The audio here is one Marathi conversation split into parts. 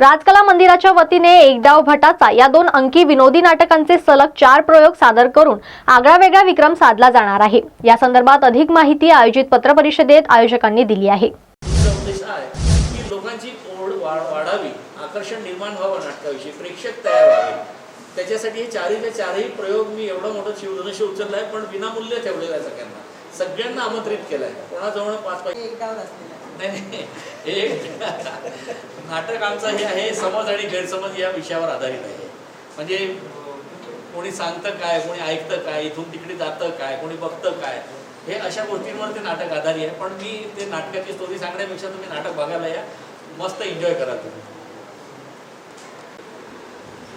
राजकला मंदिराच्या वतीने एकदाव भटाचा या दोन अंकी विनोदी नाटकांचे सलग चार प्रयोग सादर करून आगळा वेगळा विक्रम साधला जाणार आहे. या संदर्भात अधिक माहिती आयोजित पत्रपरिषदेत आयोजकांनी दिली आहे. लोकांची ओढ वाढावी आकर्षण निर्माण व्हावं नाटकाविषयी प्रेक्षक तयार व्हावे. त्याच्यासाठी हे चारही चारही प्रयोग मी एवढं मोठं शिवधनुष्य उचललं आहे पण विनामूल्य ठेवलेलं आहे सगळ्यांना. सगळ्यांना आमंत्रित केलं आहे कोणाजवळ पाच नाही हे नाटक आमचं हे आहे समज आणि गैरसमज या विषयावर आधारित आहे. म्हणजे कोणी सांगतं काय कोणी ऐकतं काय इथून तिकडे जातं काय कोणी बघतं काय हे अशा गोष्टींवर ते नाटक आधारित आहे. पण मी ते नाटकाची स्टोरी सांगण्यापेक्षा तुम्ही नाटक बघायला या. मस्त एन्जॉय करा तुम्ही.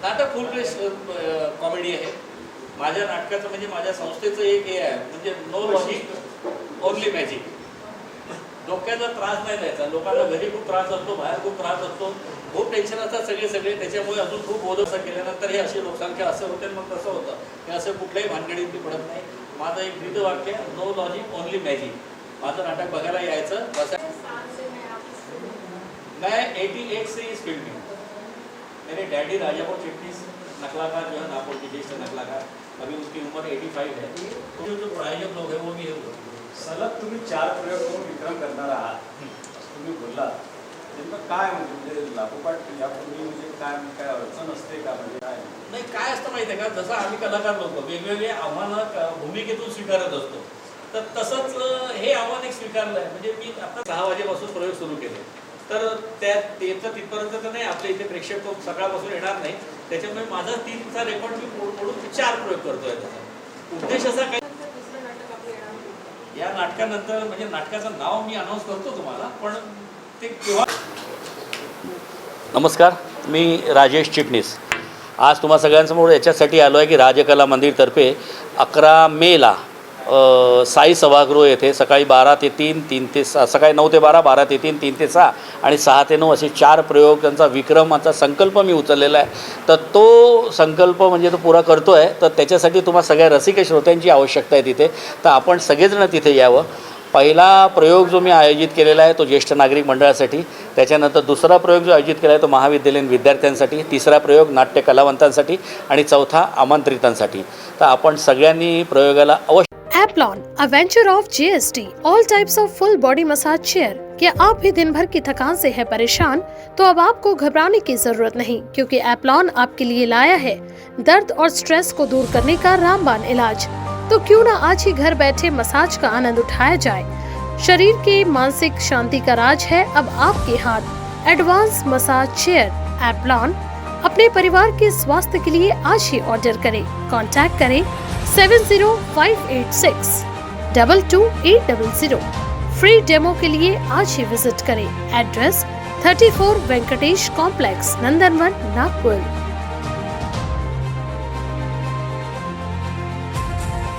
नाटक फुल कॉमेडी आहे. माझ्या नाटकाचं म्हणजे माझ्या संस्थेचं एक हे आहे म्हणजे नो लॉजिक ओनली मॅजिक डोक्याचा त्रास नाही द्यायचा. लोकांना घरी खूप त्रास असतो बाहेर खूप त्रास असतो. खूप टेन्शन असतात सगळे सगळे. त्याच्यामुळे अजून खूप बोध केल्यानंतर हे अशी लोकसंख्या असं होते मग तसं होतं. हे असं कुठल्याही भानगडीत मी पडत नाही. माझं एक ब्रीद वाक्य नो लॉजिक ओनली मॅजिक माझं नाटक बघायला यायचं बसा मैं एटी एट से इस फील्ड में मेरे डैडी राजापुर चिटनीस नकलाकार जो है नागपुर की ज्येष्ठ नकलाकार. अभी उसकी उम्र 85 है। तो जो प्रायोजक लोग हैं वो भी है। सलग तुम्ही चार प्रयोग करून विक्रम करणार आहात तुम्ही बोलला नेमकं काय म्हणजे लागोपाठ यापूर्वी म्हणजे काय काय अडचण असते का म्हणजे काय? नाही काय असतं माहिती आहे का? जसं आम्ही कलाकार लोक वेगवेगळे आव्हानं क- भूमिकेतून स्वीकारत असतो. तर तसंच हे आव्हान एक स्वीकारलं आहे. म्हणजे मी आता सहा वाजेपासून प्रयोग सुरू केले. तर त्या त्याचं तिथपर्यंत तर नाही आपल्या इथे प्रेक्षक लोक सकाळपासून येणार नाही. त्याच्यामुळे माझा तीनचा रेकॉर्ड मी मोडून चार प्रयोग करतोय त्याचा. उद्देश असा काय? या नाटकानंतर म्हणजे नाटकाचं नाव मी अनाऊन्स करतो तुम्हाला पण ते केव्हा नमस्कार मी राजेश चिटणीस. आज तुम्हा सगळ्यांसमोर याच्यासाठी आलो आहे की राजकला मंदिरतर्फे अकरा मेला साई सभागृह येथे सकाळी बारा ते तीन तीन ते सहा सकाळी नऊ ते बारा बारा ते तीन तीन ते सहा आणि सहा ते नऊ असे चार प्रयोग त्यांचा विक्रमाचा संकल्प मी उचललेला आहे. तर तो संकल्प म्हणजे तो पुरा करतो आहे तर त्याच्यासाठी तुम्हाला सगळ्या रसिक श्रोत्यांची आवश्यकता आहे तिथे. तर आपण सगळेजण तिथे यावं. पहिला प्रयोग जो मी आयोजित केलेला आहे तो ज्येष्ठ नागरिक मंडळासाठी. त्याच्यानंतर दुसरा प्रयोग जो आयोजित केला आहे तो महाविद्यालयीन विद्यार्थ्यांसाठी. तिसरा प्रयोग नाट्य कलावंतांसाठी आणि चौथा आमंत्रितांसाठी. तर आपण सगळ्यांनी प्रयोगाला अवश्य A venture of GST, all types of full body massage chair. क्या आप भी दिन भर की थकान से है परेशान? तो अब आपको घबराने की ज़रूरत नहीं क्योंकि एप्लॉन आपके लिए लाया है। दर्द और स्ट्रेस को दूर करने का रामबान इलाज। तो क्यों ना आज ही घर बैठे मसाज का आनंद उठाया जाए। शरीर के मानसिक शांति का राज है अब आपके हाथ। एडवांस मसाज चेयर एप्लॉन अपने परिवार के स्वास्थ्य के लिए आज ही ऑर्डर करें। कांटेक्ट करें seven zero five eight six double two eight double zero. Free demo के लिए आज ही विजिट करें। Address thirty four Venkatesh complex Nandanvan Nagpur.